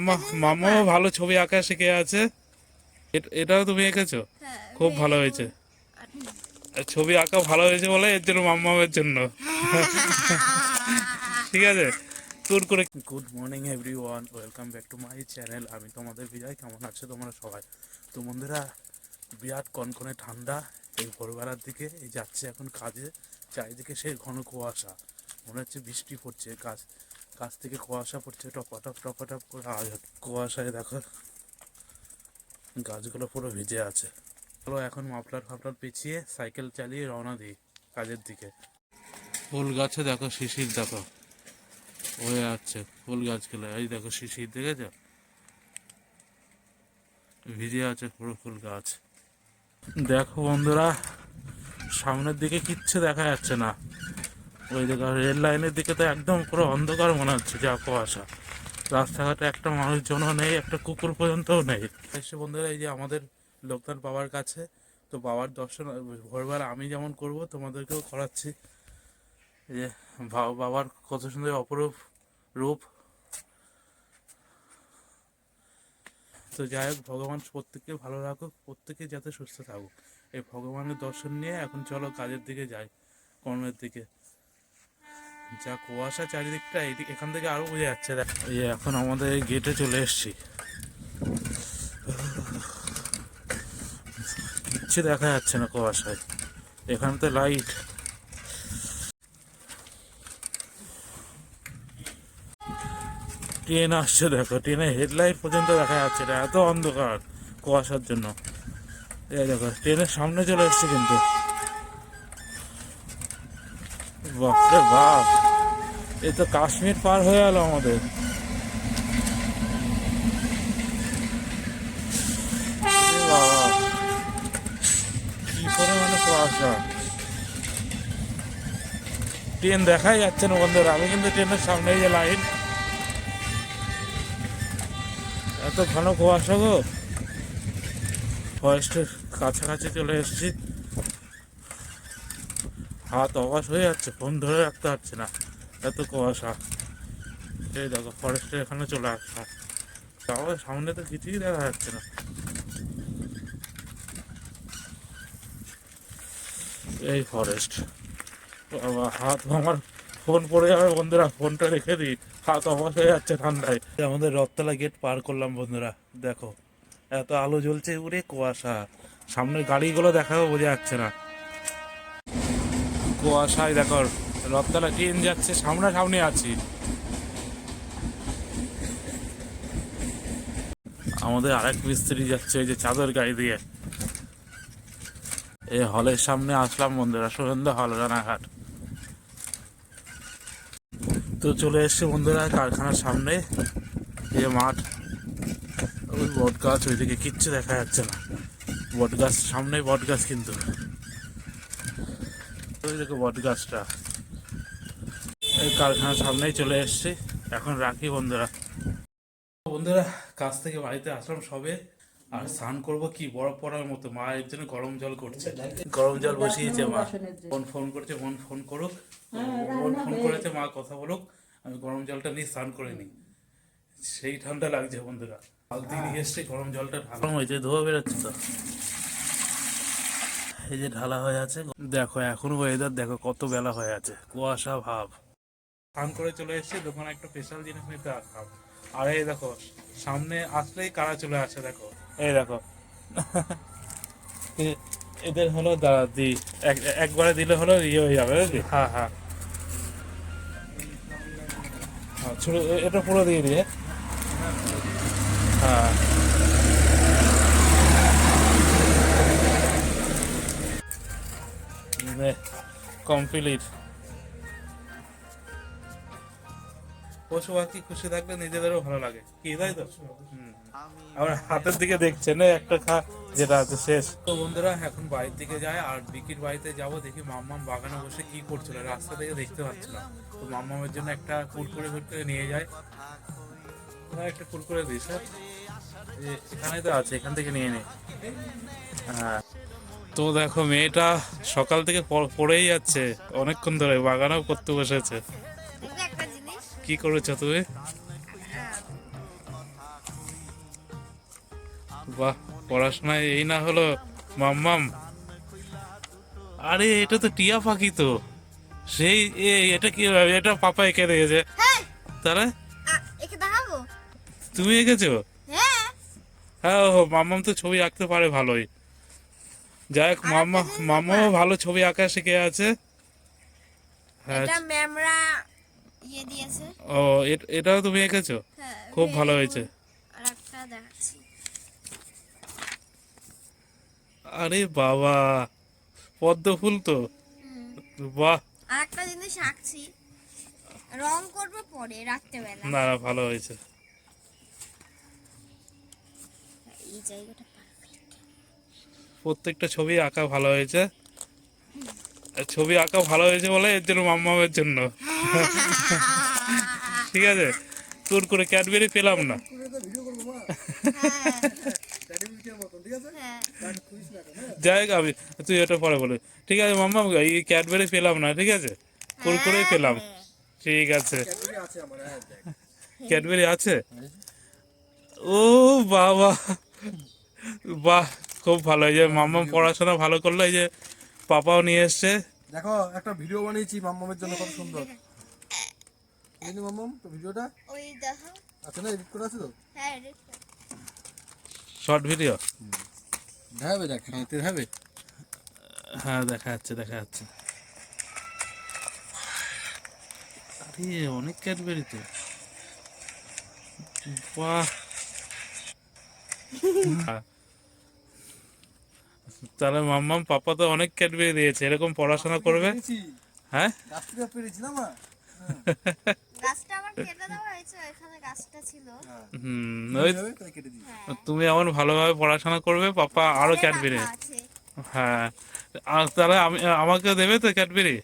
মা- মামাও ভালো ছবি আঁকা শিখে আছে। এট- এটাও তুমি এঁকেছো? হ্যাঁ, খুব ভালো হয়েছে। ছবি আঁকা ভালো হয়েছে বলে এর জন্য মাম্মামের জন্য। ঠিক আছে তোর করে good morning every welcome back to my channel আমি তোমাদের বিজয় কেমন আছো তোমরা সবাই? তো বন্ধুরা বিরাট কনকনে ঠান্ডা। এই ভোরবেলার দিকে এই যাচ্ছে এখন কাজে। চারিদিকে সেই ঘন কুয়াশা। মনে হচ্ছে বৃষ্টি পড়ছে। কাজ কাছ থেকে কুয়াশা পড়ছে টপাটপ টপাটপ করে হচ্ছে কুয়াশায় দেখো। গাছগুলো পুরো ভিজে আছে। চলো এখন মাফলার ফাফলার পেঁচিয়ে সাইকেল চালিয়ে রওনা দিই কাজের দিকে। ফুল গাছে দেখো শিশির, দেখো। হয়ে আছে ফুল গাছগুলো। এই দেখো শিশির, দেখেছ? ভিজে আছে পুরো ফুল গাছ। দেখো বন্ধুরা, সামনের দিকে কিচ্ছু দেখা যাচ্ছে না। ওই দেখো রেল লাইনের দিকে তো একদম পুরো অন্ধকার মনে হচ্ছে যা কুয়াশা। রাস্তাঘাটে একটা মানুষজনও নেই, একটা কুকুর পর্যন্তও নেই। এসে বন্ধুরা, এই যে আমাদের লোকনাথ বাবার কাছে, তো বাবার দর্শন, ভোরবেলা আমি যেমন করব, তোমাদেরকেও করাচ্ছি। যে বাবার কত সুন্দর অপরূপ রূপ। তো যাই হোক, ভগবান প্রত্যেককে ভালো রাখুক, প্রত্যেকে যাতে সুস্থ থাকুক। এই ভগবানের দর্শন নিয়ে এখন চলো কাজের দিকে যাই, কর্মের দিকে। যা কুয়াশা চারিদিকটা এখান থেকে আরও বোঝা যাচ্ছে এখন আমাদের গেটে চলে এসেছি। কিচ্ছু দেখা যাচ্ছে না কুয়াশায়। এখানে তো লাইট ট্রেন আসছে দেখো, ট্রেনের হেডলাইট পর্যন্ত দেখা যাচ্ছে এত অন্ধকার কুয়াশার জন্য। দেখো, ট্রেনের সামনে চলে এসছে কিন্তু। বাপরে বাপ। এ তো কাশ্মীর পার হয়ে গেল আমাদের। কি কুয়াশা। ট্রেন দেখাই যাচ্ছে না বন্ধুরা, আমি কিন্তু ট্রেনের সামনে যে লাইন। এত ঘন কুয়াশা গো। ফরেস্টের কাছাকাছি চলে এসেছি। হাত অবাস হয়ে যাচ্ছে, ফোন ধরে রাখতে পারছে না। এত কুয়াশা। এই দেখো ফরেস্টের এখানে চলে আসা তাও সামনে তো কিছুই দেখা যাচ্ছে না। এই ফরেস্ট বাবা, হাত আমার ফোন পড়ে যাবে বন্ধুরা, ফোনটা রেখে দিই। হাত অবাস হয়ে যাচ্ছে ঠান্ডায়। আমাদের রথতলা গেট পার করলাম বন্ধুরা, দেখো। এত আলো জ্বলছে, উড়ে কুয়াশা। সামনের গাড়িগুলো দেখাও বোঝা যাচ্ছে না। কুয়াশায় দেখো, রথতলা ট্রেন যাচ্ছে সামনাসামনি আছি। আমাদের আরেক মিস্ত্রি যাচ্ছে, এই যে চাদর গাড়ি দিয়ে। এই হলের সামনে আসলাম বন্ধুরা সুরেন্দ্র হল, রানাঘাট। তো চলে এসছে বন্ধুরা, কারখানার সামনে যে মাঠ। ওই বট গাছ ওইদিকে কিচ্ছু দেখা যাচ্ছে না। বট গাছ সামনে বট গাছ কিন্তু। ওই দেখো বট গাছটা। এই কারখানার সামনেই চলে এসছে। এখন রাখি বন্ধুরা। বন্ধুরা, কাজ থেকে বাড়িতে আসলাম সবে। আর স্নান করব কি বরফ পড়ার মতো। মা এর জন্য গরম জল করছে। গরম জল বসিয়েছে মা। বোন ফোন করছে বোন ফোন করুক। বোন ফোন করেছে, মা কথা বলুক। আমি গরম জলটা নিয়ে স্নান করে নিই। সেই ঠান্ডা লাগছে বন্ধুরা। বালতি নিয়ে এসছে, গরম জলটা ঢালা হয়েছে, ধোয়া বেরোচ্ছে তো। এই যে ঢালা হয়ে আছে দেখো এখন ওয়েদার দেখো কত বেলা হয়ে আছে কুয়াশা ভাব। স্নান করে চলে এসেছে দোকানে একটা স্পেশাল জিনিস নিতে আসলাম আর এই দেখো সামনে আসলেই কারা চলে আসে দেখো। এই দেখো। এদের হলো দাদা একবারে দিলে হলো ইয়ে হয়ে যাবে হ্যাঁ হ্যাঁ। হ্যাঁ, এটা পুরো দিয়ে দিয়ে হ্যাঁ। কমপ্লিট পশু পাখি খুশি থাকলে নিজেদেরও ভালো লাগে। কি তাই তো। আমার হাতের দিকে দেখছে না একটা খা যেটা আছে শেষ। তো বন্ধুরা এখন বাড়ির দিকে যায় আর বিকির বাড়িতে যাব দেখি মাম্মাম বাগানে বসে কি করছিল। রাস্তা থেকে দেখতে পাচ্ছিলাম। তো মাম্মামের জন্য একটা কুরকুরে কুরকুরে নিয়ে যায়। হ্যাঁ একটা কুরকুরে এই যে এখানেই তো আছে এখান থেকে নিয়ে নে। হ্যাঁ। তো দেখো মেয়েটা সকাল থেকে পড়েই যাচ্ছে। অনেকক্ষণ ধরে বাগানও করতে বসেছে। কি করেছ তুমি? বাহ পড়াশোনায় এই না হলো মাম্মাম। আরে এটা তো টিয়া পাখি তো। সেই এটা কি এটা পাপা এঁকে দিয়েছে। তাহলে? তুমি এঁকেছো? হ্যাঁ। হ্যাঁ ও মাম্মাম তো ছবি আঁকতে পারে ভালোই। যাই হোক মাম্মা মাম্মাও ভালো ছবি আঁকা শিখে আছে? হ্যাঁ। ইয়ে ও এটাও তুমি এঁকেছো? হ্যাঁ খুব ভালো হয়েছে। আর বাবা পদ্ম ফুল তো। বাহ। আর একটা জিনিস আঁকছি। রং করব পরে রাত্রেবেলা। না না ভালো হয়েছে। এই জায়গাটা। প্রত্যেকটা ছবি আঁকা ভালো হয়েছে। ছবি আঁকা ভালো হয়েছে বলে এর জন্য মাম্মামের জন্য। ঠিক আছে? তোর করে ক্যাডবেরি পেলাম না। যাই আমি তুই এটা পরে বলে ঠিক আছে মাম্মা এই ক্যাডবেরি পেলাম না, ঠিক আছে? কুরকুরে পেলাম। ঠিক আছে। ক্যাডবেরি আছে? ও বাবা। বাহ। খুব ভালো এই যে মাম্মা পড়াশোনা ভালো করল এই যে পাপাও নিয়ে এসছে। দেখো একটা ভিডিও বানিয়েছি মাম্মামের জন্য কত সুন্দর। বুঝলি মাম্মাম তো ভিডিওটা। ওই দেখো। আছে না এডিট করা আছে তো? হ্যাঁ কর। Short video? দেখাবে দেখ হ্যাঁ দেখাবে হ্যাঁ দেখা যাচ্ছে দেখা যাচ্ছে। আরে অনেক ক্যাডবেরি তো। বাহ। হ্যাঁ। তাহলে মাম্মাম পাপা তো অনেক ক্যাডবেরি দিয়েছে এরকম পড়াশোনা করবে? হ্যাঁ? গাছ পেরেছি না মা? গাছটা আমার কেটে দেওয়া হয়েছে এখানে গাছটা ছিল। হুম ওই তাই কেটে দিই তুমি এমন ভালোভাবে পড়াশোনা করবে পাপা আরও ক্যাডবেরি হ্যাঁ। আর তাহলে আমি আমাকে দেবে তো ক্যাডবেরি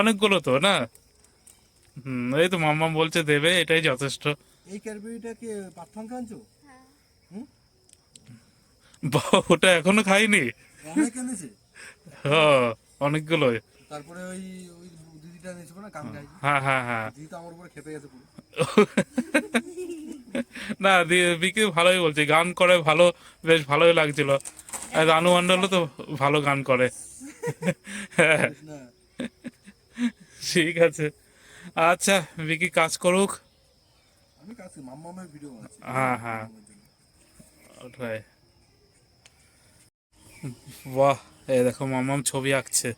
অনেকগুলো তো না? হুম এই তো মাম্মা বলছে দেবে এটাই যথেষ্ট। এই ক্যাডবেরিটা কি আনছো? হ্যাঁ। ওটা এখনও খাইনি? অনেক এনেছে। হ্যাঁ অনেকগুলো। তারপরে ওই ওই দিদিটা এনেছিল না কাম গাই হ্যাঁ হ্যাঁ হ্যাঁ। দিদি তো আমার উপরে খেপে গেছে পুরো। না বিকি ভালোই বলছে। গান করে ভালো বেশ ভালোই লাগছিল। আর রানু মণ্ডলও তো ভালো গান করে। ঠিক আছে। আচ্ছা বিকি কাজ করুক। আমি কাছে মাম্মামের ভিডিও হ্যাঁ হ্যাঁ। ওটাই। বাহ এই দেখো মামাম ছবি আঁকছে।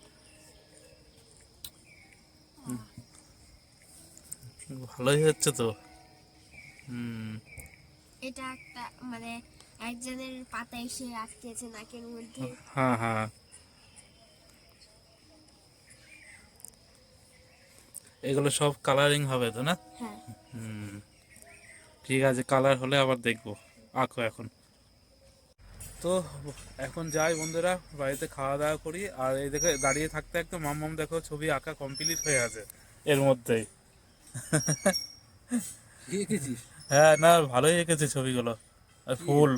ভালোই হচ্ছে তো। হুম। এটা একটা মানে একজনের পাতা এসে আটকেছে নাকের মধ্যে। হ্যাঁ হ্যাঁ। এগুলো সব কালারিং হবে তো না? হ্যাঁ। হুম। ঠিক আছে কালার হলে আবার দেখব। আঁকো এখন। তো এখন যাই বন্ধুরা বাড়িতে খাওয়া দাওয়া করি। আর এই দেখে দাঁড়িয়ে থাকতে থাকতে মাম্মাম দেখো ছবি আঁকা কমপ্লিট হয়ে আছে। এর মধ্যেই। এঁকেছিস? হ্যাঁ না ভালোই এঁকেছে ছবিগুলো। আর ফুল।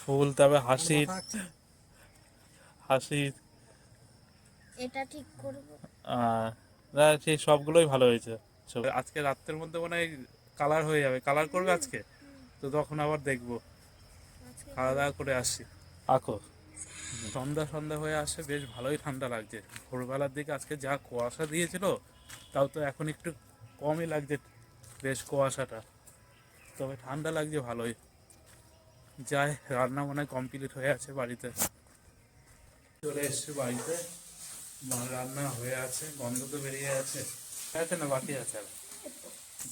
ফুল তবে হাসি। হাসি। এটা ঠিক করব। না সেই সবগুলোই ভালো হয়েছে। আজকে রাত্রের মধ্যে মনে হয় কালার হয়ে যাবে। কালার করবে আজকে? তো তখন আবার দেখব। খাওয়া দাওয়া করে আসি। আঁকো সন্ধ্যা সন্ধ্যা হয়ে আসে বেশ ভালোই ঠান্ডা লাগছে। ভোরবেলার দিকে আজকে যা কুয়াশা দিয়েছিল তাও তো এখন একটু কমই লাগছে বেশ কুয়াশাটা। তবে ঠান্ডা লাগছে ভালোই। যাই রান্না মনে হয় কমপ্লিট হয়ে আছে বাড়িতে। চলে এসছি বাড়িতে। রান্না হয়ে আছে গন্ধ তো বেরিয়ে আছে। আছে না বাকি আছে? আর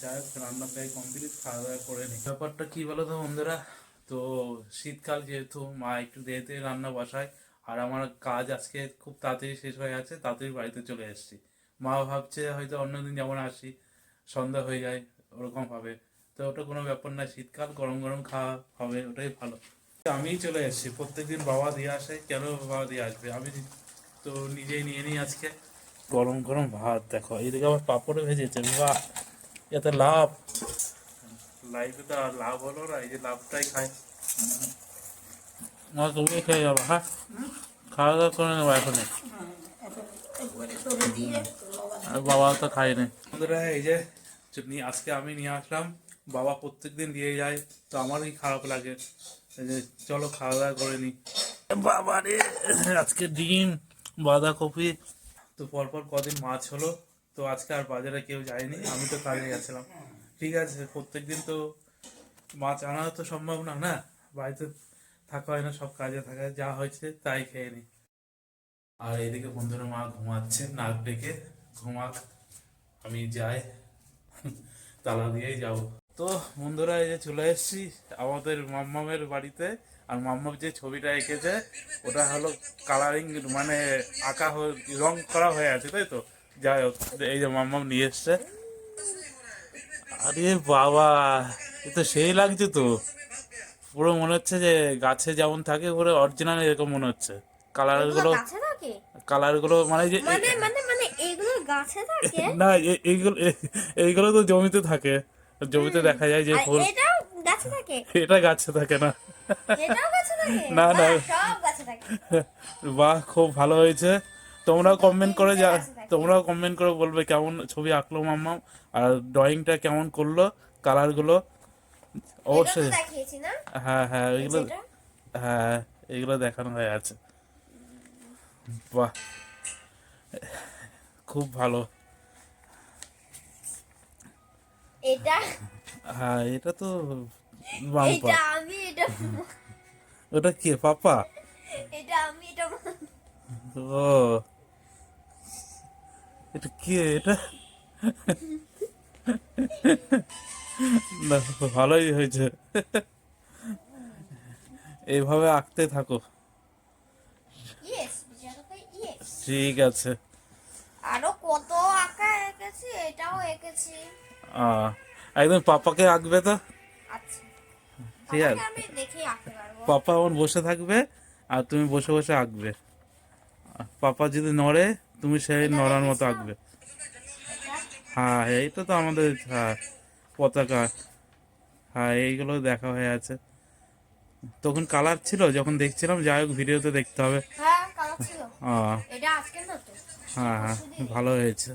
যাই হোক রান্না প্রায় কমপ্লিট খাওয়া দাওয়া করে নি। ব্যাপারটা কি বলো তো বন্ধুরা? তো শীতকাল যেহেতু, মা একটু দেরিতে রান্না বসায়, আর আমার কাজ আজকে খুব তাড়াতাড়ি শেষ হয়ে আছে তাড়াতাড়ি বাড়িতে চলে এসেছি। মা ভাবছে হয়তো অন্যদিন যেমন আসি, সন্ধ্যা হয়ে যায়, ওরকম হবে। তো ওটা কোনো ব্যাপার না, শীতকাল গরম গরম খাওয়া হবে, ওটাই ভালো। আমিই চলে এসেছি, প্রত্যেকদিন বাবা দিয়ে আসে, কেন বাবা দিয়ে আসবে? আমি তো নিজেই নিয়ে নিই আজকে। গরম গরম ভাত, দেখো, এইদিকে আবার পাপড়ে ভেজেছে, বাহ! এতে লাভ লাইফে তো আর লাভ হলো না এই যে লাভটাই খাই না তুমি খেয়ে যাব হ্যাঁ? খাওয়া দাওয়া করে নেব এখনই। আর বাবা তো খাইনি বন্ধুরা এই যে চ- আজকে আমি নিয়ে আসলাম বাবা প্রত্যেকদিন দিয়ে যায় তো আমারই খারাপ লাগে। এই যে চলো খাওয়া দাওয়া করে নি। বাবা রে আজকে ডিম বাঁধাকপি। তো পরপর কদিন মাছ হলো তো আজকে আর বাজারে কেউ যায়নি আমি তো কাজে গেছিলাম। ঠিক আছে, প্রত্যেকদিন তো মাছ আনা তো সম্ভব না না? বাড়িতে থাকা হয় না, সব কাজে থাকা যা হয়েছে তাই খেয়ে নি। আর এদিকে বন্ধুরা মা ঘুমাচ্ছে, নাক ডেকে ঘুমাক, আমি যাই, তালা দিয়েই যাব। তো বন্ধুরা, এই যে চলে এসেছি আমাদের মাম্মামের বাড়িতে, আর মাম্মাম যে ছবিটা এঁকেছে, ওটা হলো কালারিং মানে আঁকা রং করা হয়ে আছে, তাই তো? যাই হোক, এই যে মাম্মাম নিয়ে এসছে। আরে বাবা এ তো সেই লাগছে তো। পুরো মনে হচ্ছে যে গাছে যেমন থাকে পুরো অরিজিনাল এরকম মনে হচ্ছে। কালারগুলো কালারগুলো মানে যে মানে মানে মানে না এইগুলো এইগুলো তো জমিতে থাকে। জমিতে দেখা যায় যে ফুল এটা গাছে থাকে না। না, না। বাহ, খুব ভালো হয়েছে। তোমরাও কমেন্ট করে যা। তোমরাও কমেন্ট করে বলবে কেমন ছবি আঁকলো মাম্মা আর ড্রয়িংটা কেমন করল কালারগুলো অবশ্যই। হ্যাঁ হ্যাঁ ওইগুলো হ্যাঁ এগুলো দেখানো হয়ে আছে। বাহ। খুব ভালো। এটা? হ্যাঁ এটা তো বাম্পা এটা আমি এটা ওটা কি পাপা? এটা আমি এটা ও। এটা কি এটা? না ভালোই হয়েছে। এইভাবে আঁকতে থাকো। ঠিক আছে। আরও কত আঁকা এঁকেছি এটাও এঁকেছি। একদম পাপাকে আঁকবে তো? আচ্ছা। ঠিক আছে। পাপা আমার বসে থাকবে আর তুমি বসে বসে আঁকবে। পাপা যদি নড়ে তুমি সেই নড়ার মতো আঁকবে। হ্যাঁ এইটা তো আমাদের হ্যাঁ পতাকা। হ্যাঁ এইগুলো দেখা হয়ে আছে। তখন কালার ছিল যখন দেখছিলাম যাই হোক ভিডিওতে দেখতে হবে। হ্যাঁ হ্যাঁ হ্যাঁ ভালো হয়েছে।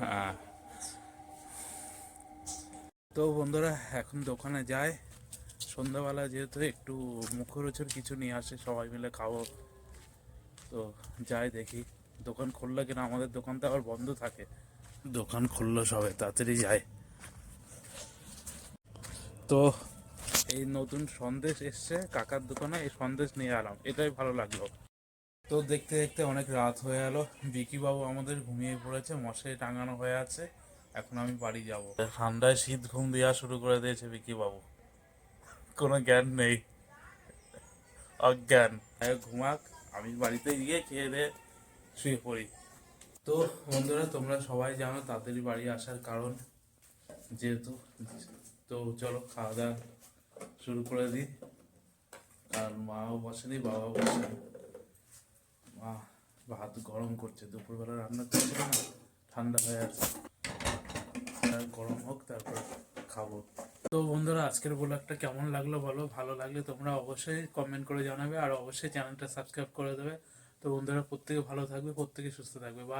হ্যাঁ। তো বন্ধুরা এখন দোকানে যায় সন্ধ্যাবেলা যেহেতু একটু মুখরোচর কিছু নিয়ে আসে সবাই মিলে খাব। তো যাই দেখি। দোকান খুললো কিনা আমাদের দোকান তো আবার বন্ধ থাকে। দোকান খুললো সবে, তাড়াতাড়ি যায়। তো এই নতুন সন্দেশ এসছে, কাকার দোকানে এই সন্দেশ নিয়ে এলাম, এটাই ভালো লাগল। তো দেখতে দেখতে অনেক রাত হয়ে গেল বিকি বাবু আমাদের ঘুমিয়ে পড়েছে, মশারি টাঙানো হয়ে আছে, এখন আমি বাড়ি যাব। ঠান্ডায় শীত ঘুম দেওয়া শুরু করে দিয়েছে বিকি বাবু কোনো জ্ঞান নেই। অজ্ঞান। ঘুমাক, আমি বাড়িতে গিয়ে খেয়ে দিয়ে শুয়ে পড়ি। তো বন্ধুরা, তোমরা সবাই জানো তাড়াতাড়ি বাড়ি আসার কারণ যেহেতু, তো চলো খাওয়া দাওয়া শুরু করে দিই। আর মাও বসেনি, বাবাও বসেনি। মা ভাত গরম করছে, দুপুরবেলা রান্না করছে না, ঠান্ডা হয়ে আছে। গরম হোক, তারপর খাব। তো বন্ধুরা, আজকের ব্লগটা কেমন লাগল বলো? ভালো লাগলে তোমরা অবশ্যই কমেন্ট করে জানাবে, আর অবশ্যই চ্যানেলটা সাবস্ক্রাইব করে দেবে। তো বন্ধুরা প্রত্যেকে ভালো থাকবে প্রত্যেকে সুস্থ থাকবে। বাই